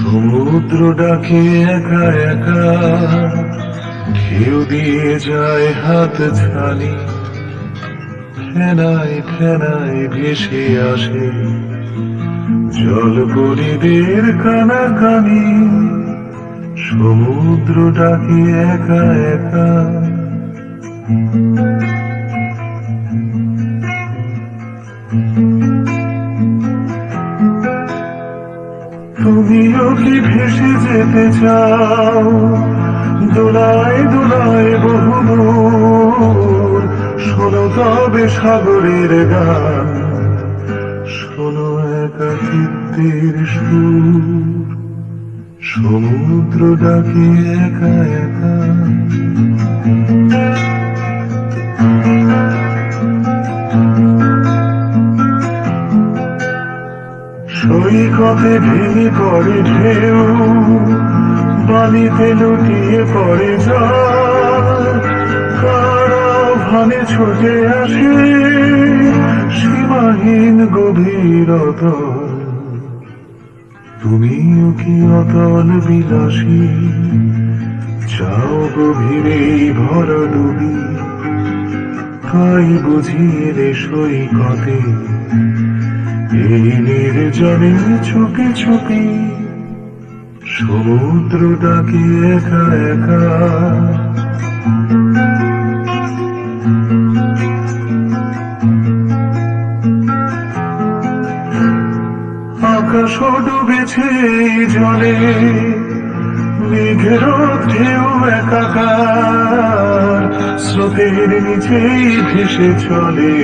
সমুদ্র ডাকে একা একা, ঢেউ দিয়ে যায় হাত ছানি। ফেনায় ফেনায় ভেসে আসে জল পরিদের কানাকানি। সমুদ্র ডাকে একা একা। তুমিও কি ভেসে যেতে চাও? দোলায় দোলায় বহু শোনো তবে সাগরের গান। শোনো একাকিত্বের সুর। সমুদ্র ডাকে একা একা সৈকতে ভেঙে পড়ে ঢেউ, বালিতে লুটিয়ে পড়ে কারা ছুটে আসে, সীমাহীন গভীরত তুমিও কি অতল বিলাসী? চাও গভীরে ভরা ডুবি। তাই বুঝিয়ে রে সৈকতে এই নির্জনে ছুপি ছুপি সমুদ্র ডাকি একা একা। আকাশ ডুবেছে জলে, মেঘের ঢেউ একাকার। স্রোতের নিচেই ভেসে চলে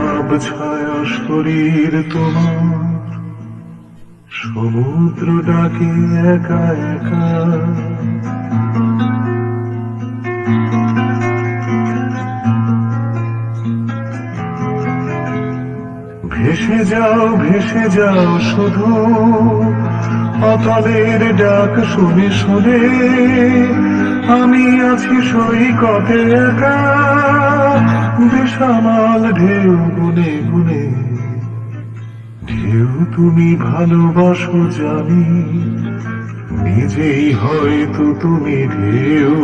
আব ছায়া শরীর তোমার। সমুদ্র ডাকে একা একা। ভেসে যাও ভেসে যাও শুধু। অতলের ডাক শুনে শুনে আমি আছি সৈকতে একা। বেসামাল ঢেউ গুনে গুনে। ঢেউ তুমি ভালোবাসো জানি, নিজেই হয়তো তুমি ঢেউ।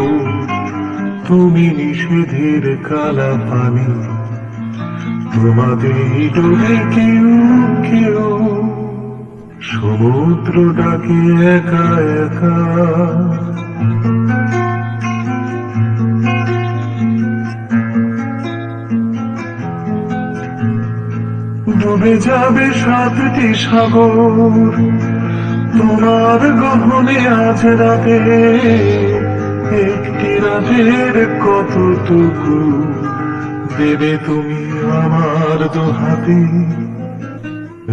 তুমি নিষেধের কালা পানি তোমাদের ডোবে কেউ কেউ। সমুদ্র ডাকে একা একা। ডুবে যাবে সাতটি সাগর। তোমার গহনে আজ রাতে একটি রাতের কতটুকু দেবে তুমি আমার দোহাতে?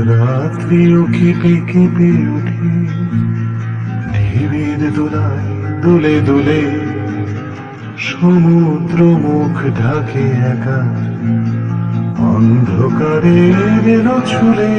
রাত্রিও কেঁপে কেঁপে উঠে ঢেবের দোলায় দুলে দুলে সমুদ্র মুখ ঢাকে একা। অন্ধকারে গেল ছুলে।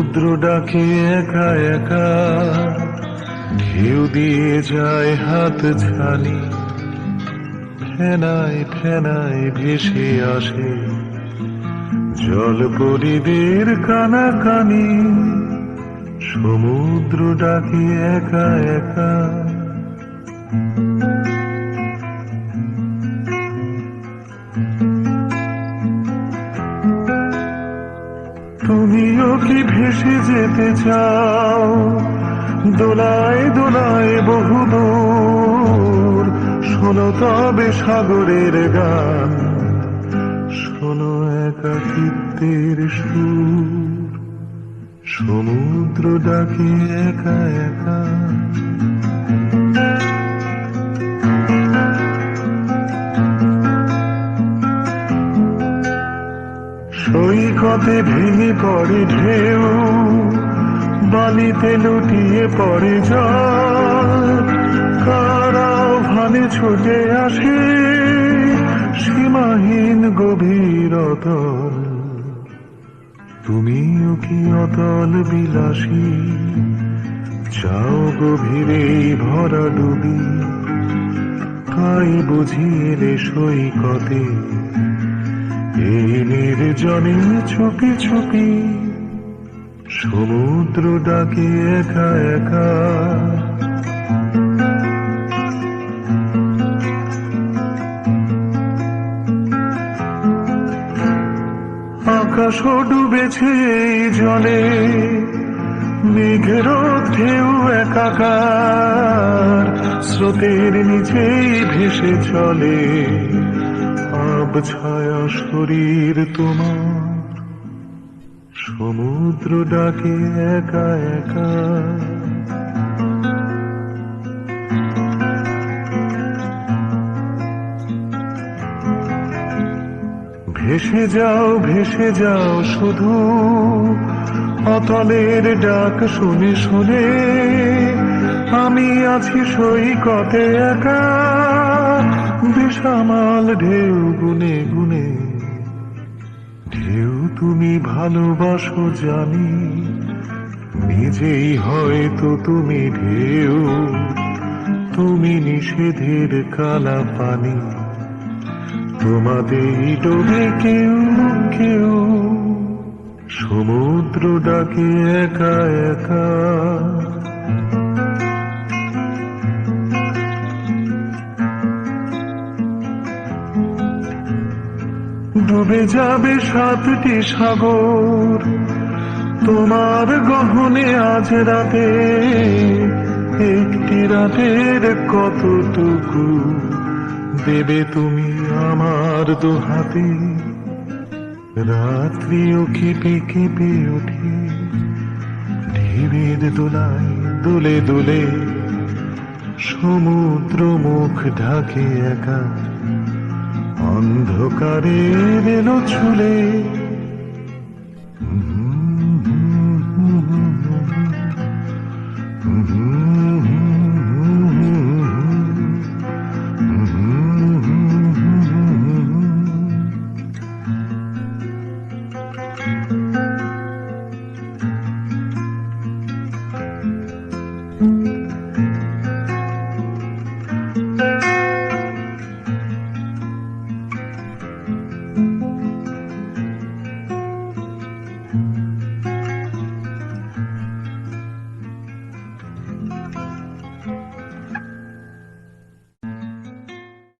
সমুদ্র ডাকে একা একা। ঢেউ দিয়ে যায় হাত ছানি। ফেনায় ফেনায় ভেসে আসে। জল পরিদের কানাকানি। সমুদ্র ডাকে একা একা। ভেসে যেতে চাও। দোলায় দোলায় বহু দূর শোনো তবে সাগরের গান। শোনো একাকিত্বের সুর। সমুদ্র ডাকে একা একা। সৈকতে ভেঙে পড়ে ঢেউ, বালিতে লুটিয়ে পড়ে জল। কারাও ভানে ছুটে আসে সীমাহীন গভীর অতল। তুমিও কি অতল বিলাসী? চাও গভীরে ভরা ডুবি। তাই বুঝিয়ে সৈকতে নির্জনে ছুপি ছুপি সমুদ্র ডাকে একা একা। আকাশও ডুবেছে জলে, মেঘের ঢেউ একাকার, স্রোতের নিচেই ভেসে চলে। আব ছায়া শরীর তোমার। সমুদ্র ডাকে একা একা। ভেসে যাও ভেসে যাও শুধু। অতলের ডাক শুনে শুনে আমি আছি সৈকতে একা। বিষামাল ঢেউ, গুনে গুনে। ঢেউ তুমি ভালোবাসো, জানি। নিজেই হয়তো তুমি ঢেউ। তুমি নিষেধের কালা পানি। তোমাদের ডোবে কেউ কেউ। সমুদ্র ডাকে একা একা। ডুবে যাবে সাতটি সাগর। তোমার গহনে আজ রাতে, একটি রাতের কতটুকু দেবে তুমি আমার দুহাতে? রাত্রিও কেঁপে কেঁপে ওঠে ঢেবের দোলায় দুলে দুলে সমুদ্র মুখ ঢাকে একা। অন্ধকারের এলো ছুলে